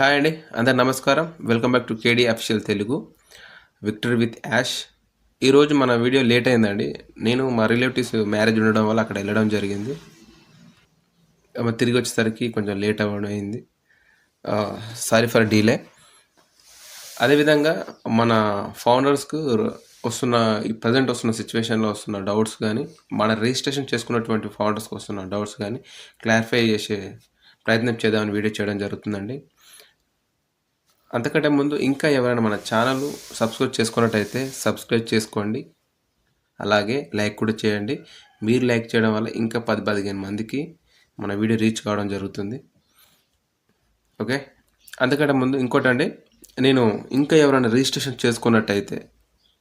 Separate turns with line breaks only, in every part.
Hi అండి అందరు నమస్కారం. Welcome back to KD official Telugu Victor with Yash ఈరోజు మన వీడియో లేట్ అయిందండి. నేను మా రిలేటివ్స్ మ్యారేజ్ ఉండడం వల్ల అక్కడ వెళ్ళడం జరిగింది. తిరిగి వచ్చేసరికి కొంచెం లేట్ అవ్వడం అయింది. సారీ ఫర్ డీలే అదేవిధంగా మన ఫౌండర్స్కు వస్తున్న ఈ ప్రజెంట్ వస్తున్న సిచ్యువేషన్లో వస్తున్న డౌట్స్ కానీ మన రిజిస్ట్రేషన్ చేసుకున్నటువంటి ఫౌండర్స్కి వస్తున్న డౌట్స్ కానీ క్లారిఫై చేసే ప్రయత్నం చేద్దామని వీడియో చేయడం జరుగుతుందండి. అంతకంటే ముందు ఇంకా ఎవరైనా మన ఛానల్ సబ్స్క్రైబ్ చేసుకున్నట్టయితే సబ్స్క్రైబ్ చేసుకోండి. అలాగే లైక్ కూడా చేయండి. మీరు లైక్ చేయడం వల్ల ఇంకా పది పదిహేను మందికి మన వీడియో రీచ్ కావడం జరుగుతుంది. ఓకే? అంతకంటే ముందు ఇంకోటండి నేను ఇంకా ఎవరైనా రిజిస్ట్రేషన్ చేసుకున్నట్టయితే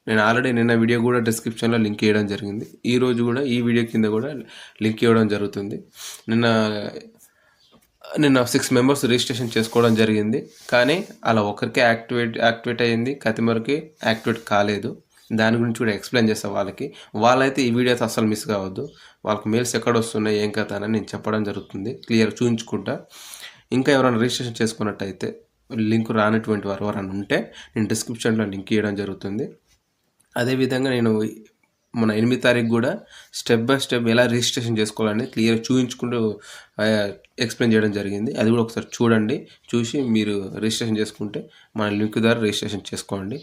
నేను ఆల్రెడీ నిన్న వీడియో కూడా డిస్క్రిప్షన్లో లింక్ ఇవ్వడం జరిగింది. ఈరోజు కూడా ఈ వీడియో కింద కూడా లింక్ ఇవ్వడం జరుగుతుంది. నిన్న నిన్న సిక్స్ మెంబర్స్ రిజిస్ట్రేషన్ చేసుకోవడం జరిగింది. కానీ అలా ఒకరికే యాక్టివేట్ యాక్టివేట్ అయ్యింది కతిమరికి యాక్టివేట్ కాలేదు. దాని గురించి కూడా ఎక్స్ప్లెయిన్ చేస్తాను వాళ్ళకి. వాళ్ళైతే ఈ వీడియోస్ అస్సలు మిస్ కావద్దు. వాళ్ళకి మెయిల్స్ ఎక్కడ వస్తున్నాయి ఏం కథ అని నేను చెప్పడం జరుగుతుంది. క్లియర్ చూపించుకుంటా ఇంకా ఎవరైనా రిజిస్ట్రేషన్ చేసుకున్నట్టయితే లింక్ రానటువంటి వారు ఎవరైనా ఉంటే నేను డిస్క్రిప్షన్లో లింక్ ఇవ్వడం జరుగుతుంది. అదేవిధంగా నేను మన ఎనిమిది తారీఖు కూడా స్టెప్ బై స్టెప్ ఎలా రిజిస్ట్రేషన్ చేసుకోవాలని క్లియర్ చూపించుకుంటూ ఎక్స్ప్లెయిన్ చేయడం జరిగింది. అది కూడా ఒకసారి చూడండి చూసి మీరు రిజిస్ట్రేషన్ చేసుకుంటే మన లింక్ ద్వారా రిజిస్ట్రేషన్ చేసుకోండి.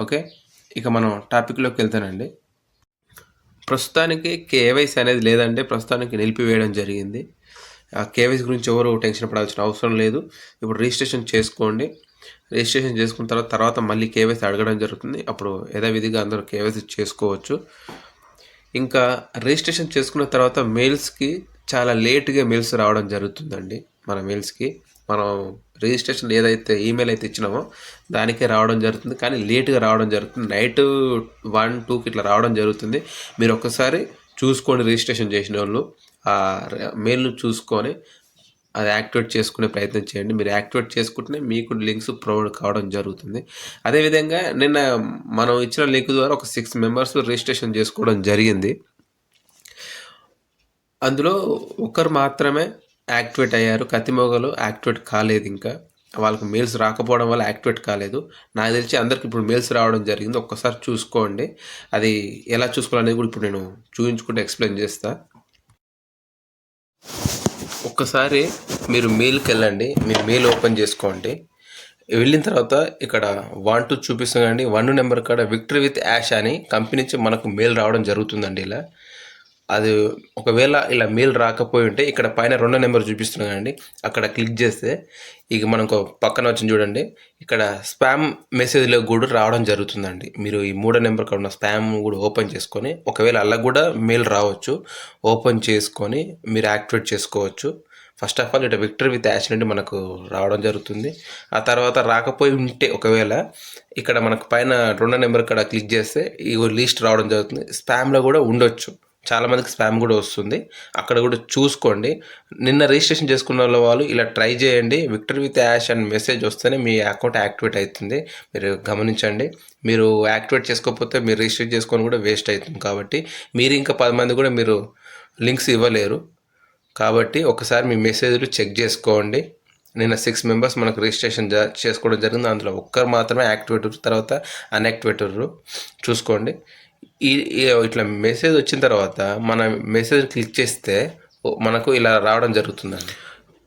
ఓకే? ఇక మనం టాపిక్లోకి వెళ్తానండి. ప్రస్తుతానికి కేవైసీ అనేది లేదంటే ప్రస్తుతానికి నిలిపివేయడం జరిగింది. ఆ కేవైసీ గురించి ఎవరు టెన్షన్ పడాల్సిన అవసరం లేదు. ఇప్పుడు రిజిస్ట్రేషన్ చేసుకోండి. రిజిస్ట్రేషన్ చేసుకున్న తర్వాత తర్వాత మళ్ళీ కేవైసీ అడగడం జరుగుతుంది. అప్పుడు యథావిధిగా అందరూ కేవైసీ చేసుకోవచ్చు. ఇంకా రిజిస్ట్రేషన్ చేసుకున్న తర్వాత మెయిల్స్కి చాలా లేట్గా మెయిల్స్ రావడం జరుగుతుందండి మన మెయిల్స్కి. మనం రిజిస్ట్రేషన్ ఏదైతే ఈమెయిల్ అయితే ఇచ్చినామో దానికే రావడం జరుగుతుంది. కానీ లేట్గా రావడం జరుగుతుంది. నైట్ వన్ టూకి ఇట్లా రావడం జరుగుతుంది. మీరు ఒక్కసారి చూసుకోండి రిజిస్ట్రేషన్ చేసిన వాళ్ళు. ఆ మెయిల్ను చూసుకొని అది యాక్టివేట్ చేసుకునే ప్రయత్నం చేయండి. మీరు యాక్టివేట్ చేసుకుంటేనే మీకు లింక్స్ ప్రొవైడ్ కావడం జరుగుతుంది. అదేవిధంగా నిన్న మనం ఇచ్చిన లింక్ ద్వారా ఒక సిక్స్ మెంబర్స్ రిజిస్ట్రేషన్ చేసుకోవడం జరిగింది. అందులో ఒకరు మాత్రమే యాక్టివేట్ అయ్యారు. కత్తిమోగలు యాక్టివేట్ కాలేదు ఇంకా. వాళ్ళకి మెయిల్స్ రాకపోవడం వల్ల యాక్టివేట్ కాలేదు. నాకు తెలిసి అందరికి ఇప్పుడు మెయిల్స్ రావడం జరిగింది. ఒక్కసారి చూసుకోండి. అది ఎలా చూసుకోవాలనేది కూడా ఇప్పుడు నేను చూపించుకుంటూ ఎక్స్ప్లెయిన్ చేస్తా. ఒక్కసారి మీరు మెయిల్కి వెళ్ళండి మీ మెయిల్ ఓపెన్ చేసుకోండి. వెళ్ళిన తర్వాత ఇక్కడ వన్ టూ చూపిస్తుందండి వన్ నెంబర్ కాడ విక్టరీ విత్ యాష్ అని కంపెనీ నుంచి మనకు మెయిల్ రావడం జరుగుతుందండి ఇలా. అది ఒకవేళ ఇలా మెయిల్ రాకపోయి ఉంటే ఇక్కడ పైన రెండో నెంబర్ చూపిస్తున్నానండి అక్కడ క్లిక్ చేస్తే ఇక మనకు పక్కన వచ్చింది చూడండి. ఇక్కడ స్పామ్ మెసేజ్లో కూడా రావడం జరుగుతుందండి. మీరు ఈ మూడో నెంబర్ ఉన్న స్పామ్ కూడా ఓపెన్ చేసుకొని ఒకవేళ అలా కూడా మెయిల్ రావచ్చు. ఓపెన్ చేసుకొని మీరు యాక్టివేట్ చేసుకోవచ్చు. ఫస్ట్ ఆఫ్ ఆల్ ఇటు విక్టర్ విత్ యాష్ నుండి మనకు రావడం జరుగుతుంది. ఆ తర్వాత రాకపోయి ఉంటే ఒకవేళ ఇక్కడ మనకు పైన రెండో నెంబర్ ఇక్కడ క్లిక్ చేస్తే ఈ లిస్ట్ రావడం జరుగుతుంది. స్పామ్లో కూడా ఉండొచ్చు. చాలా మందికి స్పామ్ కూడా వస్తుంది. అక్కడ కూడా చూసుకోండి. నిన్న రిజిస్ట్రేషన్ చేసుకున్న వాళ్ళు ఇలా ట్రై చేయండి. విక్టర్ విత్ యాష్ అని మెసేజ్ వస్తేనే మీ అకౌంట్ యాక్టివేట్ అవుతుంది. మీరు గమనించండి. మీరు యాక్టివేట్ చేసుకోకపోతే మీరు రిజిస్టర్ చేసుకొని కూడా వేస్ట్ అవుతుంది కాబట్టి మీరు ఇంకా పది మంది కూడా మీరు లింక్స్ ఇవ్వలేరు. కాబట్టి ఒకసారి మీ మెసేజ్లు చెక్ చేసుకోండి. నిన్న సిక్స్ మెంబర్స్ మనకు రిజిస్ట్రేషన్ జ చేసుకోవడం జరిగింది. అందులో ఒక్కరు మాత్రమే యాక్టివేటర్ తర్వాత అన్యాక్టివేటర్ చూసుకోండి. ఈ ఇట్లా మెసేజ్ వచ్చిన తర్వాత మన మెసేజ్ క్లిక్ చేస్తే మనకు ఇలా రావడం జరుగుతుందండి.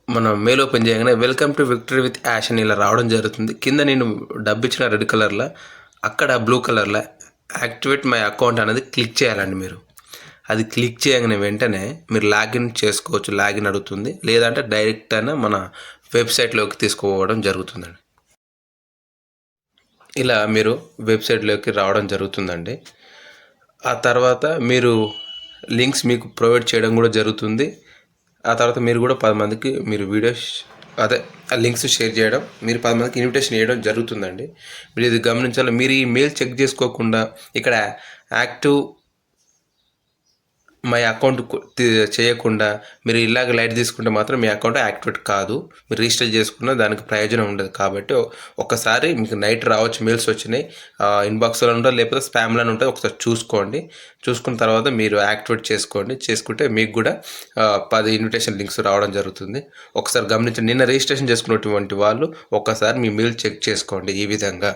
మనం మెయిల్ ఓపెన్ చేయగానే welcome to Victory with Yash అని ఇలా రావడం జరుగుతుంది. కింద నేను డబ్బు ఇచ్చిన రెడ్ కలర్లో అక్కడ బ్లూ కలర్లో యాక్టివేట్ మై అకౌంట్ అనేది క్లిక్ చేయాలండి మీరు. అది క్లిక్ చేయగానే వెంటనే మీరు లాగిన్ చేసుకోవచ్చు లాగిన్ అడుగుతుంది. లేదంటే డైరెక్ట్ అయినా మన వెబ్సైట్లోకి తీసుకుపోవడం జరుగుతుందండి. ఇలా మీరు వెబ్సైట్లోకి రావడం జరుగుతుందండి. ఆ తర్వాత మీరు లింక్స్ మీకు ప్రొవైడ్ చేయడం కూడా జరుగుతుంది. ఆ తర్వాత మీరు కూడా పది మందికి మీరు వీడియోస్ అదే ఆ లింక్స్ షేర్ చేయడం మీరు పది మందికి ఇన్విటేషన్ చేయడం జరుగుతుందండి. మీరు ఇది గమనించాలి మీరు ఈ మెయిల్ చెక్ చేసుకోకుండా ఇక్కడ యాక్టివ్ మై అకౌంట్ చేయకుండా మీరు ఇలాగ లైట్ తీసుకుంటే మాత్రం మీ అకౌంట్ యాక్టివేట్ కాదు. మీరు రిజిస్టర్ చేసుకున్న దానికి ప్రయోజనం ఉండదు కాబట్టి ఒకసారి ఒక్కసారి మీకు నైట్ రావచ్చు మెయిల్స్ వచ్చినాయి ఇన్బాక్స్లో ఉంటుంది లేకపోతే స్పామ్లో ఉంటుంది ఒకసారి చూసుకోండి. చూసుకున్న తర్వాత మీరు యాక్టివేట్ చేసుకోండి. చేసుకుంటే మీకు కూడా పది ఇన్విటేషన్ లింక్స్ రావడం జరుగుతుంది. ఒకసారి గమనించండి. నిన్న రిజిస్ట్రేషన్ చేసుకున్నటువంటి వాళ్ళు ఒక్కసారి మీ మెయిల్ చెక్ చేసుకోండి ఈ విధంగా.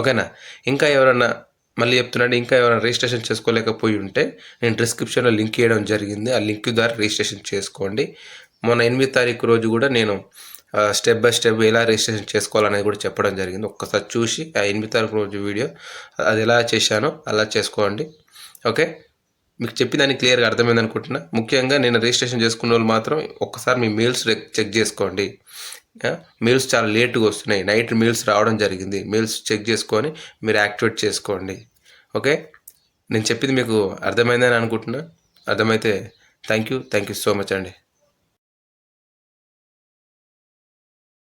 ఓకేనా? ఇంకా ఎవరన్నా మళ్ళీ చెప్తున్నాను ఇంకా ఎవరైనా రిజిస్ట్రేషన్ చేసుకోలేకపోయి ఉంటే నేను డిస్క్రిప్షన్లో లింక్ ఇవ్వడం జరిగింది. ఆ లింక్ ద్వారా రిజిస్ట్రేషన్ చేసుకోండి. మొన్న ఎనిమిది తారీఖు రోజు కూడా నేను స్టెప్ బై స్టెప్ ఎలా రిజిస్ట్రేషన్ చేసుకోవాలనేది కూడా చెప్పడం జరిగింది. ఒక్కసారి చూసి ఆ ఎనిమిది తారీఖు రోజు వీడియో అది ఎలా చేశానో అలా చేసుకోండి. ఓకే? మీకు చెప్పిన క్లియర్గా అర్థమైంది అనుకుంటున్నా ముఖ్యంగా నేను రిజిస్ట్రేషన్ చేసుకున్న వాళ్ళు మాత్రం ఒక్కసారి మీ మెయిల్స్ చెక్ చేసుకోండి. మీల్స్ చాలా లేట్గా వస్తున్నాయి. నైట్ మీల్స్ రావడం జరిగింది. మీల్స్ చెక్ చేసుకొని మీరు యాక్టివేట్ చేసుకోండి. ఓకే నేను చెప్పింది మీకు అర్థమైందని అనుకుంటున్నా. అర్థమైతే thank you thank you so much అండి.